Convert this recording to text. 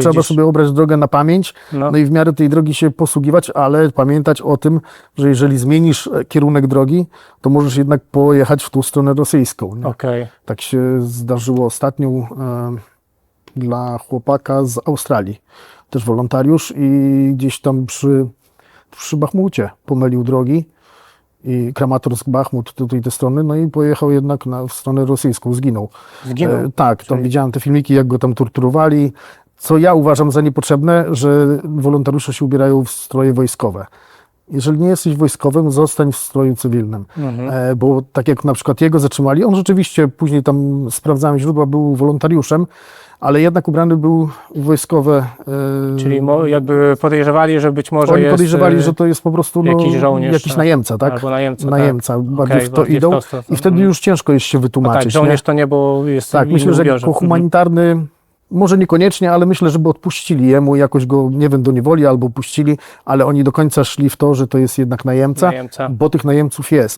Trzeba sobie obrać drogę na pamięć, No. no i w miarę tej drogi się posługiwać, ale pamiętać o tym, że jeżeli zmienisz e, kierunek drogi, to możesz jednak pojechać w tą stronę rosyjską. Nie? Okej. Tak się zdarzyło ostatnio e, dla chłopaka z Australii, też wolontariusz i gdzieś tam przy, przy Bachmucie pomylił drogi i Kramatorsk, Bachmut, tutaj te strony, no i pojechał jednak na, w stronę rosyjską, zginął. Zginął. E, tak, tam Czyli- widziałem te filmiki, jak go tam torturowali, co ja uważam za niepotrzebne, że wolontariusze się ubierają w stroje wojskowe. Jeżeli nie jesteś wojskowym, zostań w stroju cywilnym. Mhm. E, bo tak jak na przykład jego zatrzymali, on rzeczywiście później tam sprawdzałem źródła, był wolontariuszem, ale jednak ubrany był wojskowe. e, Czyli mo, jakby podejrzewali, że być może oni jest... podejrzewali, e, że to jest po prostu no, jakiś żołnierz, jakiś tak? najemca, tak? Albo najemca, tak. najemca. Bardziej Okej, w to bardziej w idą. tą stronę. I wtedy Mhm. już ciężko jest się A wytłumaczyć. tak, nie? żołnierz to nie, bo jest Tak, myślę, że jako Mhm. humanitarny, może niekoniecznie, ale myślę, żeby odpuścili jemu, jakoś go, nie wiem, do niewoli albo puścili, ale oni do końca szli w to, że to jest jednak najemca, Najemca. bo tych najemców jest.